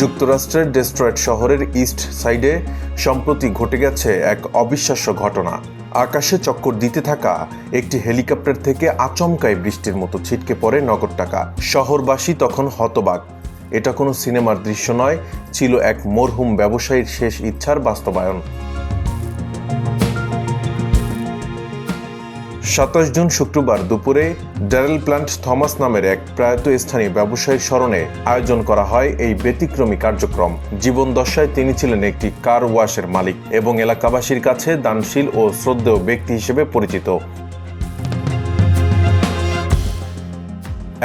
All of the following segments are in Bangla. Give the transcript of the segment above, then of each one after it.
যুক্তরাষ্ট্রের ডেস্ট্রয়েড শহরের ইস্ট সাইডে সম্প্রতি ঘটে গেছে এক অবিশ্বাস্য ঘটনা। আকাশে চক্কর দিতে থাকা একটি হেলিকপ্টার থেকে আচমকায় বৃষ্টির মতো ছিটকে পড়ে নগর টাকা। শহরবাসী তখন হতবাক। এটা কোনো সিনেমার দৃশ্য নয়, ছিল এক মরহুম ব্যবসায়ীর শেষ ইচ্ছার বাস্তবায়ন। সাতাশ জুন শুক্রবার দুপুরে ড্যারেল প্ল্যান্ট থমাস নামের এক প্রয়াত স্থানীয় ব্যবসায়ীর স্মরণে আয়োজন করা হয় এই ব্যতিক্রমী কার্যক্রম। জীবন দশায় তিনি ছিলেন একটি কার ওয়াশের মালিক এবং এলাকাবাসীর কাছে দানশীল ও শ্রদ্ধেয় ব্যক্তি হিসেবে পরিচিত।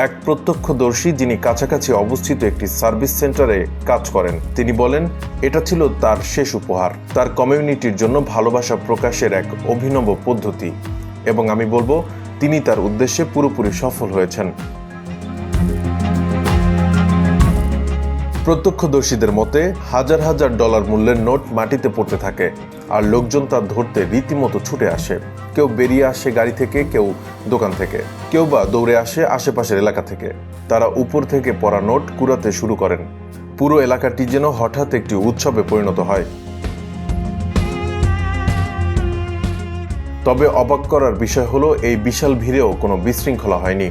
এক প্রত্যক্ষদর্শী যিনি কাছাকাছি অবস্থিত একটি সার্ভিস সেন্টারে কাজ করেন, তিনি বলেন, এটা ছিল তার শেষ উপহার। তার কমিউনিটির জন্য ভালোবাসা প্রকাশের এক অভিনব পদ্ধতি। এবং আমি বলব, তিনি তার উদ্দেশ্যে পুরোপুরি সফল হয়েছেন। প্রত্যক্ষদর্শীদের মতে, হাজার হাজার ডলার মূল্যের নোট মাটিতে পড়তে থাকে, আর লোকজন তা ধরতে রীতিমতো ছুটে আসে। কেউ বেরিয়ে আসে গাড়ি থেকে, কেউ দোকান থেকে, কেউ বা দৌড়ে আসে আশেপাশের এলাকা থেকে। তারা উপর থেকে পড়া নোট কুড়াতে শুরু করেন। পুরো এলাকাটি যেন হঠাৎ একটি উৎসবে পরিণত হয়। তবে অবাক করার বিষয় হলো, এই বিশাল ভিড়েও কোনো বিশৃঙ্খলা হয়নি।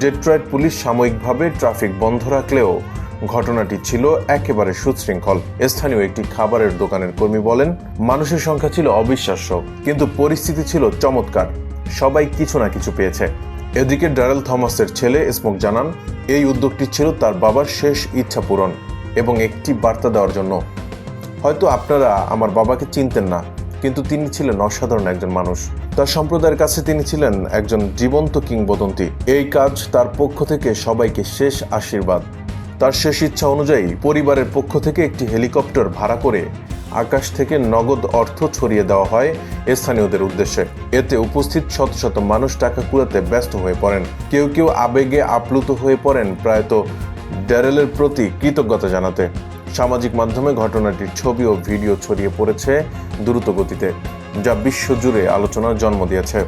ডেট্রয়েট পুলিশ সাময়িকভাবে ট্রাফিক বন্ধ রাখলেও ঘটনাটি ছিল একেবারে সুশৃঙ্খল। স্থানীয় একটি খাবারের দোকানের কর্মী বলেন, মানুষের সংখ্যা ছিল অবিশ্বাস্য, কিন্তু পরিস্থিতি ছিল চমৎকার। সবাই কিছু না কিছু পেয়েছে। এদিকে ডারেল থমাসের ছেলে স্মোক জানান, এই উদ্যোগটি ছিল তার বাবার শেষ ইচ্ছা পূরণ এবং একটি বার্তা দেওয়ার জন্য। হয়তো আপনারা আমার বাবাকে চিনতেন না। কিন্তু তিনি ছিলেন অসাধারণ একজন মানুষ। তার সম্প্রদায়ের কাছে তিনি ছিলেন একজন জীবন্ত কিংবদন্তি। এই কাজ তার পক্ষ থেকে সবাইকে শেষ আশীর্বাদ। তার শেষ ইচ্ছা অনুযায়ী পরিবারের পক্ষ থেকে একটি হেলিকপ্টার ভাড়া করে আকাশ থেকে নগদ অর্থ ছড়িয়ে দেওয়া হয় স্থানীয়দের উদ্দেশ্যে। এতে উপস্থিত শত শত মানুষ টাকা কুড়াতে ব্যস্ত হয়ে পড়েন। কেউ কেউ আবেগে আপ্লুত হয়ে পড়েন প্রায়ত ড্যারেলের প্রতি কৃতজ্ঞতা জানাতে। সামাজিক মাধ্যমে ঘটনাটির ছবি ও ভিডিও ছড়িয়ে পড়েছে দ্রুত গতিতে যা বিশ্বজুড়ে আলোচনার জন্ম দিয়েছে।